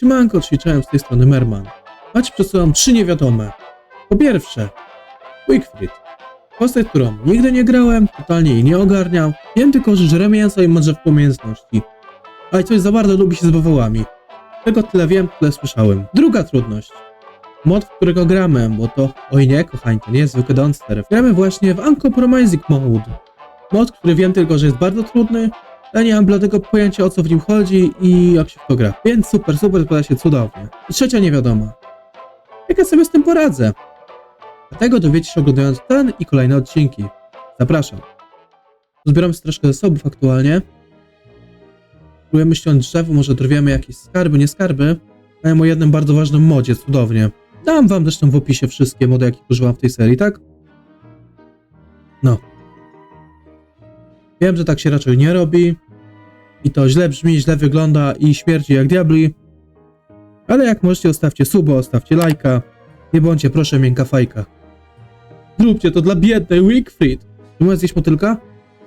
Siemanko, ćwiczyłem z tej strony Merman. Macie przed sobą trzy niewiadome. Po pierwsze, Wickfried. Postać, którą nigdy nie grałem, totalnie jej nie ogarniał. Wiem tylko, że żre mięso i może w umiejętności. A i coś za bardzo lubi się z bawołami. Tego tyle wiem, tyle słyszałem. Druga trudność. Mod, w którego gramy, bo to... Oj nie, kochani, to nie jest zwykły Donster. Gramy właśnie w Uncompromising Mode. Mod, który wiem tylko, że jest bardzo trudny, ja nie mam bladego pojęcia o co w nim chodzi i jak się w to gra. Więc super, super, składa się cudownie. I trzecia niewiadoma. Jak ja sobie z tym poradzę? Dlatego dowiecie się oglądając ten i kolejne odcinki. Zapraszam. Zbieramy sobie troszkę zasobów aktualnie. Próbujemy ściąć drzewo, może dorwiemy jakieś skarby, nie skarby. Mają o jednym bardzo ważnym modzie, cudownie. Dam wam zresztą w opisie wszystkie mody, jakich używam w tej serii, tak? No. Wiem, że tak się raczej nie robi. I to źle brzmi, źle wygląda i śmierdzi jak diabli. Ale jak możecie, ostawcie suba, ostawcie lajka. Nie bądźcie proszę miękka fajka. Zróbcie to dla biednej Wickfried. Nie możesz zjeść motylka?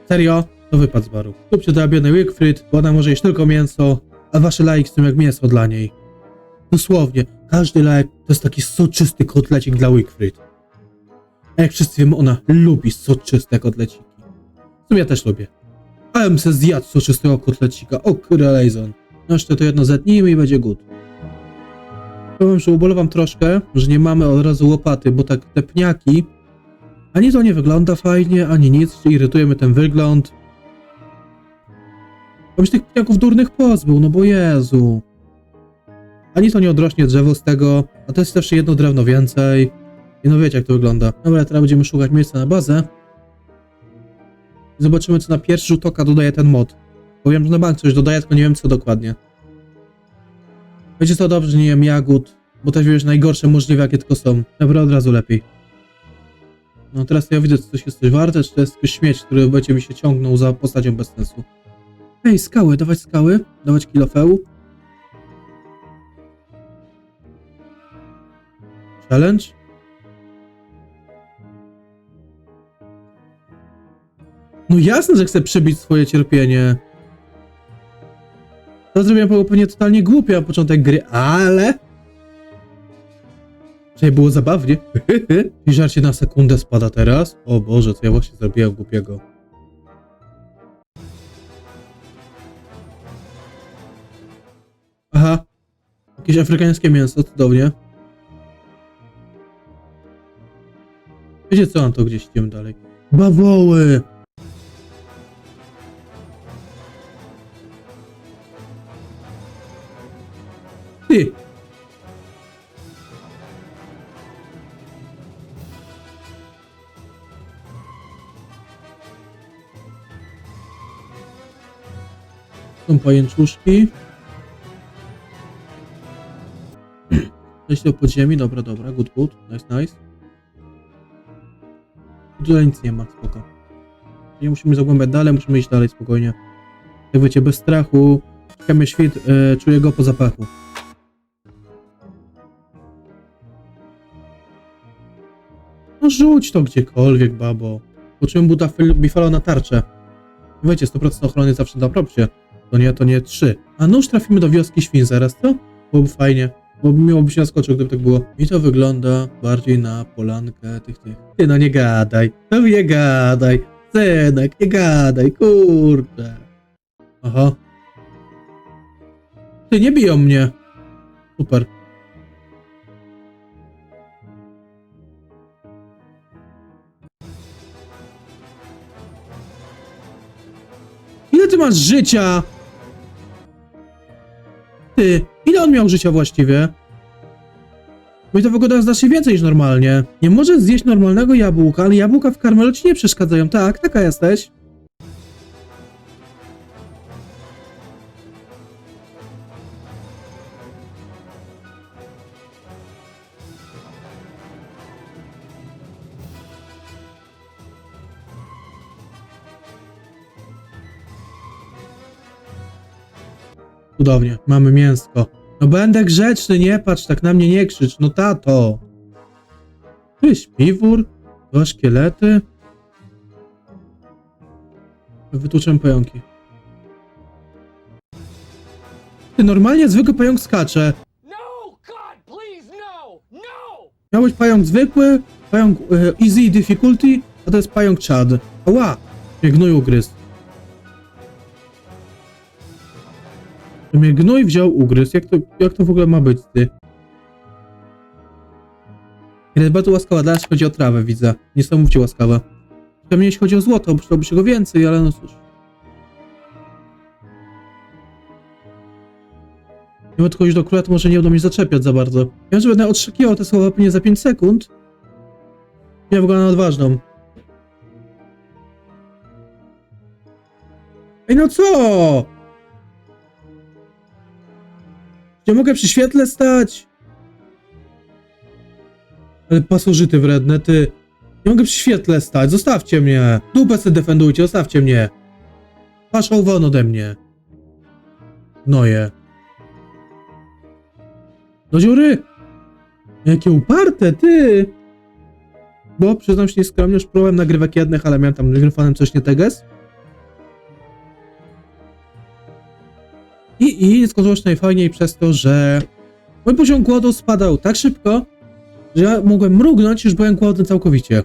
Serio? To wypad z baru. Zróbcie to dla biednej Wickfried, bo ona może jeść tylko mięso, a wasze lajki są jak mięso dla niej. Dosłownie, każdy lajk to jest taki soczysty kotlecik dla Wickfried. A jak wszyscy wiemy, ona lubi soczyste kotleciki. W sumie też lubię. Ale bym se zjadł soczystego kotlecika. O kurelejzon. No jeszcze to jedno zetnijmy i będzie good. Powiem, że ubolewam troszkę, że nie mamy od razu łopaty, bo tak te pniaki ani to nie wygląda fajnie, ani nic, irytuje mnie ten wygląd. Bym się tych pniaków durnych pozbył, no bo Jezu. Ani to nie odrośnie drzewo z tego, a to jest też jedno drewno więcej. I no wiecie jak to wygląda. Dobra, teraz będziemy szukać miejsca na bazę. Zobaczymy, co na pierwszy rzut oka dodaje ten mod. Powiem, że na bank coś dodaje, tylko nie wiem, co dokładnie. Wiecie co, dobrze, nie jem jagód, bo też wiesz, najgorsze możliwe, jakie tylko są. Dobra, od razu lepiej. No teraz to ja widzę, czy coś jest coś warte, czy to jest jakiś śmieć, który będzie mi się ciągnął za postacią bez sensu. Ej, skały, dawać skały, dawać kilofeł. Challenge? No jasne, że chcę przebić swoje cierpienie. To zrobiłem pewnie totalnie głupie na początek gry, ale... Dzisiaj było zabawnie. I żarcie na sekundę spada teraz. O Boże, co ja właśnie zrobiłem głupiego. Aha. Jakieś afrykańskie mięso, cudownie. Wiecie co, mam to gdzieś idziemy dalej. Bawoły! Ty! Są pajęczuszki. Coś do podziemi, dobra, dobra, good, good, nice, nice. Tutaj nic nie ma, spoko. Nie musimy zagłębiać dalej, musimy iść dalej spokojnie. Jak wiecie, bez strachu. Czekamy świt, e, czuję go po zapachu. No rzuć to gdziekolwiek, babo. Poczułem buta fil- Bifalo na tarczę. Wiecie, 100% ochrony zawsze na propsie. To nie, to nie 3. A nóż trafimy do wioski świn zaraz, co? Byłoby fajnie. Bo miłoby się naskoczył, gdyby tak było. I to wygląda bardziej na polankę tych, tych. Ty no nie gadaj. No nie gadaj. Synek, nie gadaj, kurde. Aha. Ty, nie biją mnie. Super. Ile ty masz życia? Ty, ile on miał życia właściwie? Bo i to wygląda znacznie więcej niż normalnie. Nie możesz zjeść normalnego jabłka, ale jabłka w karmelu ci nie przeszkadzają. Tak, taka jesteś. Cudownie, mamy mięsko. No będę grzeczny, nie patrz, tak na mnie nie krzycz, no tato. Ty śpiwór, dwa szkielety. Wytłuczę pająki. Ty normalnie zwykły pająk skacze. No! No! No! Miał być pająk zwykły, pająk e, easy difficulty, a to jest pająk chad. Ła! Mnie gnój ugryzł. Mnie gnój wziął ugryzł. Jak to, jak to w ogóle ma być, ty? Bardzo łaskawa, dla nas chodzi o trawę, widzę. Niesamowicie łaskawa. Pewnie jeśli chodzi o złoto, przydałoby się go więcej, ale no cóż. Nie odchodzić do króla, to może nie będą mnie zaczepiać za bardzo. Ja, że będę odszukiwał te słowa pewnie za 5 sekund. Ja wyglądam na odważną. Ej, no co? Nie mogę przy świetle stać? Ale pasożyty wredne, ty. Nie mogę przy świetle stać, zostawcie mnie. Dupę sobie defendujcie, zostawcie mnie. Paszą won ode mnie. Noje. Do dziury! Jakie uparte, ty! Bo przyznam się nieskromnie, już próbowałem nagrywek jednych, ale miałem tam mikrofonem coś nie teges. I, i skończyło się najfajniej przez to, że mój poziom głodu spadał tak szybko, że ja mogłem mrugnąć, już byłem głodny całkowicie.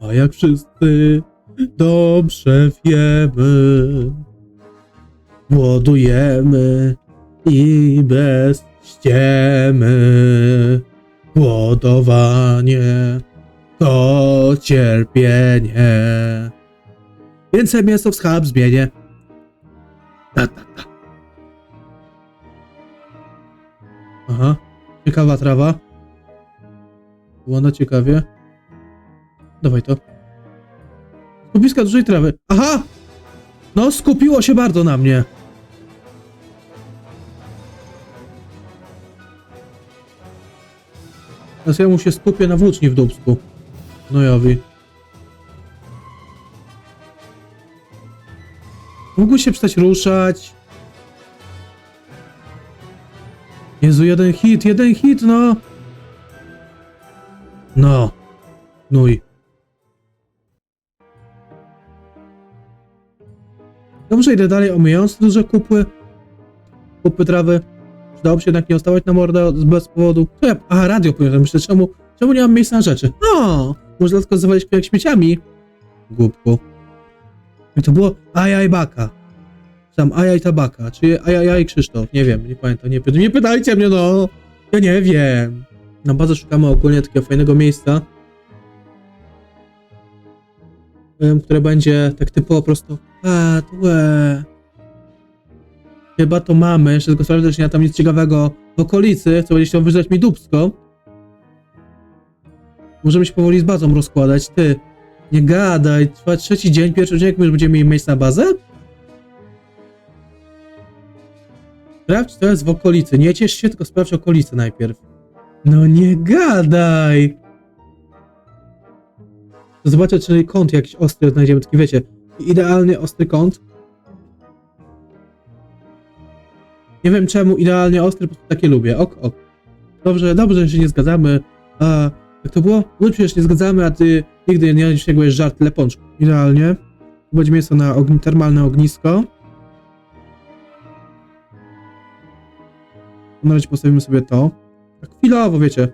A jak wszyscy dobrze wiemy, głodujemy i bez ściemy. Głodowanie to cierpienie. Więcej mięso w schab zmienię. Ta, ta, ta. Aha, ciekawa trawa. Wygląda ciekawie. Dawaj to. Skupiska dużej trawy. Aha! No, skupiło się bardzo na mnie. Teraz ja mu się skupię na włóczni w dubsku. Nojowi. Mógł się przestać ruszać. Jezu, jeden hit, jeden hit, no. No. Nuj. Dobrze, idę dalej omijając duże kupy. Kupy trawy. Przydałoby się jednak nie ostawać na mordę bez powodu. To ja, a radio powiem, myślę, czemu, czemu nie mam miejsca na rzeczy? No, może dlatego zawalić jak śmieciami. Głupku. Jak to było? Ajaj baka. Tam ajaj tabaka, czy ajajaj Krzysztof, nie wiem, nie pamiętam, nie, py- nie pytajcie mnie, no. Ja nie wiem. Na bazę szukamy ogólnie takiego fajnego miejsca, które będzie tak typowo po prostu a, tłe. Chyba to mamy, jeszcze tylko sprawdzę, czy nie tam nic ciekawego w okolicy, co będzie chciał wyżać mi dupsko. Możemy się powoli z bazą rozkładać, ty. Nie gadaj, trwa trzeci dzień, pierwszy dzień, jak my już będziemy mieli miejsce na bazę? Sprawdź, co jest w okolicy. Nie ciesz się, tylko sprawdź okolicy najpierw. No nie gadaj! Zobaczę, czy kąt jakiś ostry znajdziemy, taki wiecie, idealny ostry kąt. Nie wiem czemu idealnie ostry, po prostu takie lubię. Ok, ok. Dobrze, dobrze, że się nie zgadzamy. Jak to było? No przecież nie zgadzamy, a ty nigdy nie sięgłeś żart lepączku. Idealnie. Tu będzie miejsce na ogni termalne ognisko. Na razie postawimy sobie to. Tak chwilowo, wiecie.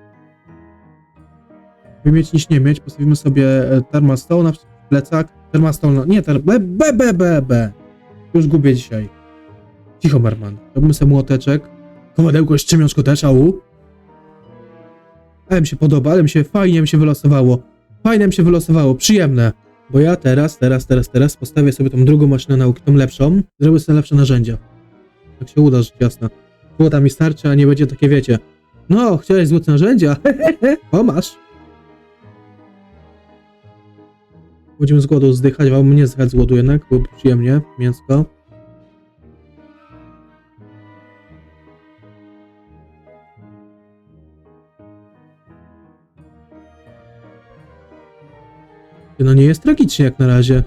By mieć niż nie mieć, postawimy sobie e, thermastone na plecak. Thermastone, nie, ter, b, b, b, b, b. Już gubię dzisiaj. Cicho, Merman. Robimy sobie młoteczek. Kowadełko z czymionczko też, au. Ale mi się podoba, ale mi się fajnie mi się wylosowało. Fajnie mi się wylosowało, przyjemne. Bo ja teraz, teraz, teraz, teraz postawię sobie tą drugą maszynę nauki, tą lepszą. Zrobię sobie lepsze narzędzia. Jak się uda, rzecz jasna. Złota mi starczy, a nie będzie takie, wiecie. No, chciałeś złote narzędzia? o, masz. Będziemy z głodu zdychać, albo mnie zdychać z głodu jednak, bo przyjemnie, mięsko. Nie jest tragicznie jak na razie.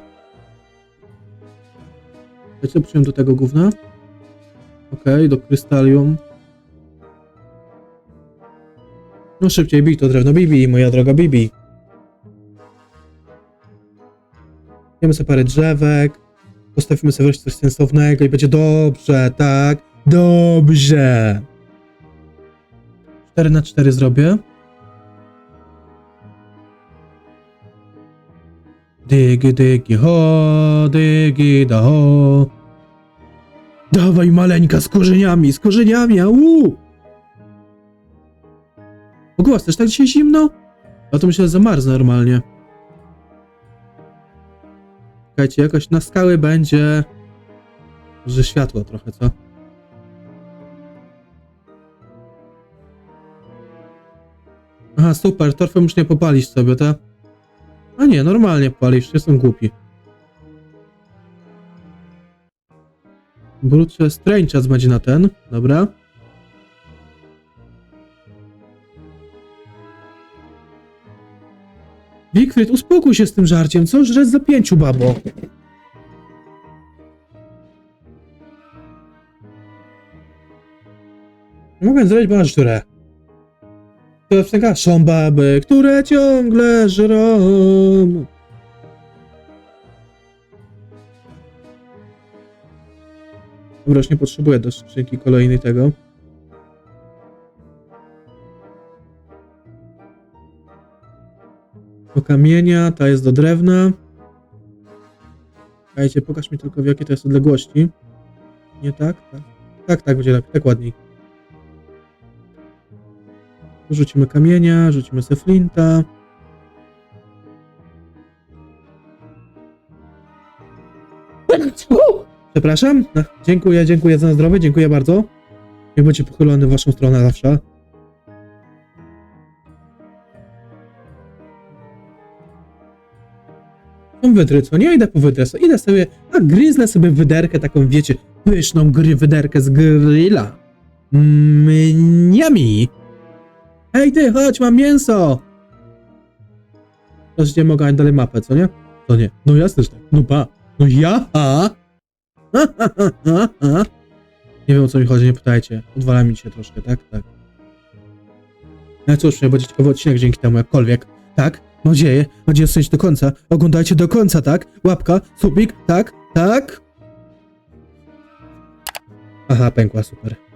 Przyjąłem do tego gówna. Okej, do krystalium. No szybciej bij to drewno, Bibi, moja droga Bibi. Wiemy sobie parę drzewek. Postawimy sobie wreszcie coś sensownego i będzie dobrze, tak? Dobrze. 4 na 4 zrobię. Dygi, dygi, ho, dygi, da, ho. Dawaj maleńka z korzeniami, z korzeniami, au! Ogół, też tak dzisiaj zimno? A to myślę, że zamarznę normalnie. Czekajcie, jakoś na skały będzie... Że światło trochę, co? Aha, super, torfem już nie popalisz sobie, tak? A nie, normalnie palisz, jestem głupi. Bruce Strange będzie na ten, dobra. Wikfryd, uspokój się z tym żarciem, co żreć za pięciu, babo? Mogę zrobić, bo. Są baby, które ciągle żrą. Dobra, już nie potrzebuję do skrzynki kolejnej tego. Do kamienia, ta jest do drewna. Czekajcie, pokaż mi tylko w jakiej to jest odległości. Nie tak? Tak, tak, tak będzie lepiej, tak ładniej. Rzucimy kamienia, rzucimy se flinta. Przepraszam. No, dziękuję, dziękuję za zdrowie, dziękuję bardzo. Niech będzie pochylony w waszą stronę zawsze. Są wydry, co nie? Idę po wydrę, so- idę sobie, a gryzlę sobie wyderkę, taką wiecie, pyszną gry, wyderkę z grilla. Mniami. Hej ty, chodź, mam mięso! Też nie mogę ani dalej mapę, co nie? To nie. No jasne, że tak. No ba. No ja? Ha? Ha, ha, ha, ha. Nie wiem o co mi chodzi, nie pytajcie. Odwala mi się troszkę, tak? Tak. No cóż, nie będzie ciekawy odcinek dzięki temu, jakkolwiek. Tak? Mam nadzieję, mam nadzieję zostać do końca. Oglądajcie do końca, tak? Łapka, subik, tak? Tak? Aha, pękła, super.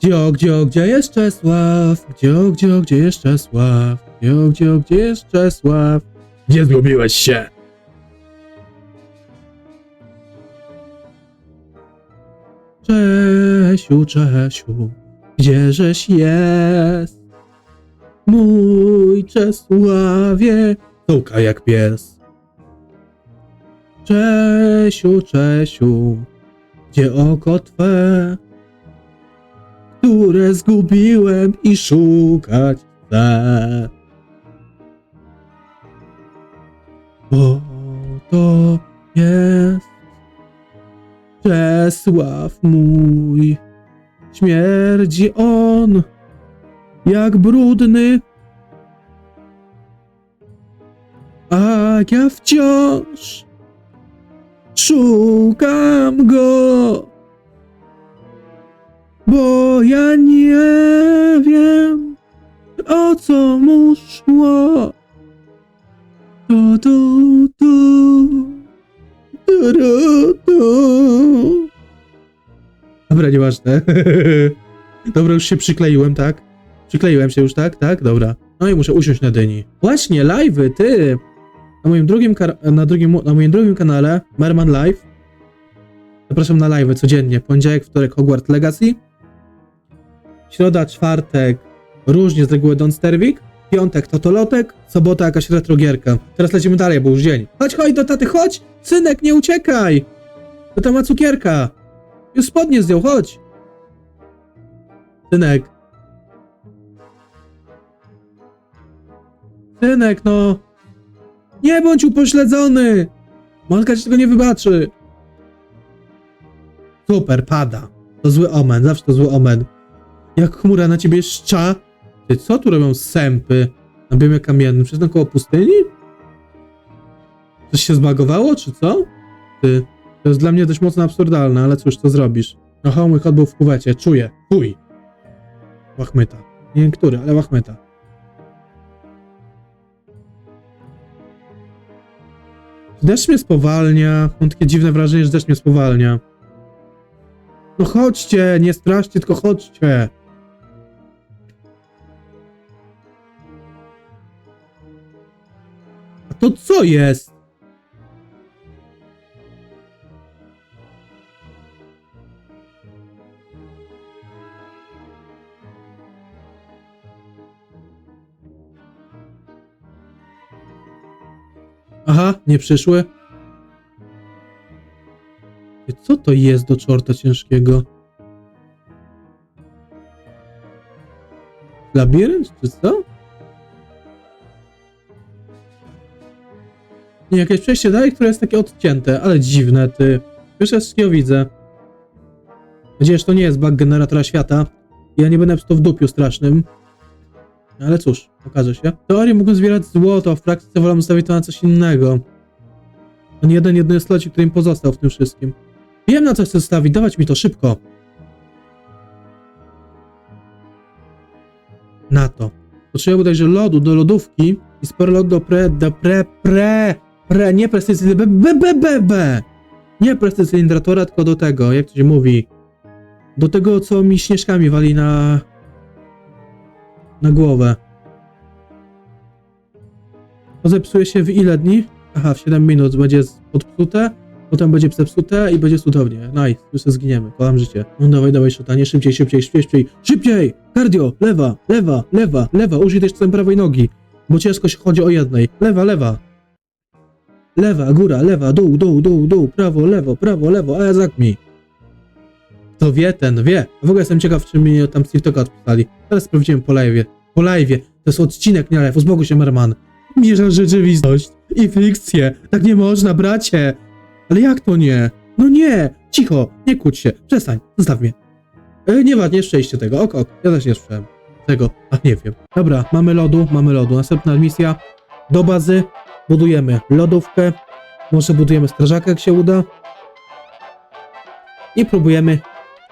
Gdzie, gdzie, gdzie jest Czesław? Gdzie, gdzie, gdzie jest Czesław? Gdzie, gdzie, gdzie jest Czesław? Gdzie zgubiłeś się? Czesiu, Czesiu, gdzieżeś jest? Mój Czesławie, tuka jak pies. Czesiu, Czesiu, gdzie oko twe? Które zgubiłem i szukać chcę. Bo to jest Czesław mój. Śmierdzi on jak brudny. A ja wciąż szukam go. Bo ja nie wiem, o co mu szło. Tu, tu, tu, tu, tu, tu. Dobra, nieważne. Dobra, już się przykleiłem, tak? Przykleiłem się już, tak? Tak, dobra. No i muszę usiąść na dyni. Właśnie, live'y, ty! Na moim drugim, na drugim, na moim drugim kanale, Merman Live, zapraszam na live'y codziennie. Poniedziałek, wtorek Hogwarts Legacy, Środa, czwartek, różnie z reguły Don Sterwik. Piątek Totolotek, sobota jakaś retrogierka. Teraz lecimy dalej, bo już dzień. Chodź, chodź do taty, chodź! Synek, nie uciekaj! To tam ma cukierka. Już spodnie zdjął, chodź! Synek. Synek, no. Nie bądź upośledzony! Matka ci tego nie wybaczy. Super, pada. To zły omen, zawsze to zły omen. Jak chmura na ciebie szcza. Ty, co tu robią sępy na biomie kamiennym? Przez koło pustyni? Coś się zbagowało, czy co? Ty, to jest dla mnie dość mocno absurdalne, ale cóż, co zrobisz? No, mój kot był w kuwecie, czuję. Chuj. Łachmyta. Nie wiem który, ale łachmyta. Deszcz mnie spowalnia. Mam takie dziwne wrażenie, że deszcz mnie spowalnia. No chodźcie, nie straszcie, tylko chodźcie. To co jest? Aha, nie przyszły. Co to jest do czorta ciężkiego? Labirynt, czy co? Nie, jakieś przejście dalej, które jest takie odcięte, ale dziwne, ty. Raz wszystkiego widzę. Nadzieję, że to nie jest bug generatora świata. Ja nie będę to w dupiu strasznym. Ale cóż, okaże się. W teorii mógłbym zbierać złoto, a w praktyce wolę zostawić to na coś innego. On jeden, jedyny slocik, który im pozostał w tym wszystkim. Wiem na co chcę stawić, dawać mi to szybko. Na to. Potrzebuję bodajże lodu do lodówki i sporo lodu do pre, do pre, pre, pre, nie precyzyjny, b, b, b, b, b. Nie precyzyjnidratora, tylko do tego, jak to się mówi. Do tego, co mi śnieżkami wali na, na głowę. To zepsuje się w ile dni? Aha, w 7 minut będzie podpsute, potem będzie zepsute i będzie cudownie. Nice, już się zginiemy, kocham życie. No dawaj, dawaj, szutanie, szybciej, szybciej, szybciej, szybciej! Cardio, lewa, lewa, lewa, lewa, użyj też prawej nogi, bo ciężko się chodzi o jednej. Lewa, lewa. Lewa, góra, lewa, dół, dół, dół, dół, prawo, lewo, prawo, lewo, a ja mi. To wie, ten wie. W ogóle jestem ciekaw, czy mi tam z TikToka odpisali. Teraz sprawdziłem po live'ie. Po live'ie. To jest odcinek, nie live. Uzbogu się, Merman. Mierza rzeczywistość i fikcję. Tak nie można, bracie. Ale jak to nie? No nie. Cicho. Nie kłóć się. Przestań. Zostaw mnie. E, nieważnie, szczęście tego. Ok, ok. Ja też nie słyszałem tego. A nie wiem. Dobra, mamy lodu, mamy lodu. Następna misja. Do bazy. Budujemy lodówkę. Może budujemy strażaka, jak się uda. I próbujemy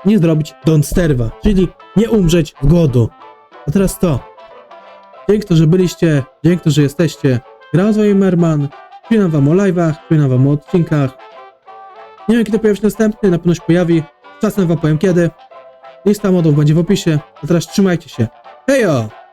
nie zrobić Don't Sterwa, czyli nie umrzeć z głodu. A teraz to. Dzięki to, że byliście, dzięki to, że jesteście. Grał z Merman. Przypominam wam o live'ach, przypominam wam o odcinkach. Nie wiem, kiedy pojawi się następny, na pewno się pojawi. Czasem wam powiem kiedy. Lista modów będzie w opisie. A teraz trzymajcie się. Hejo!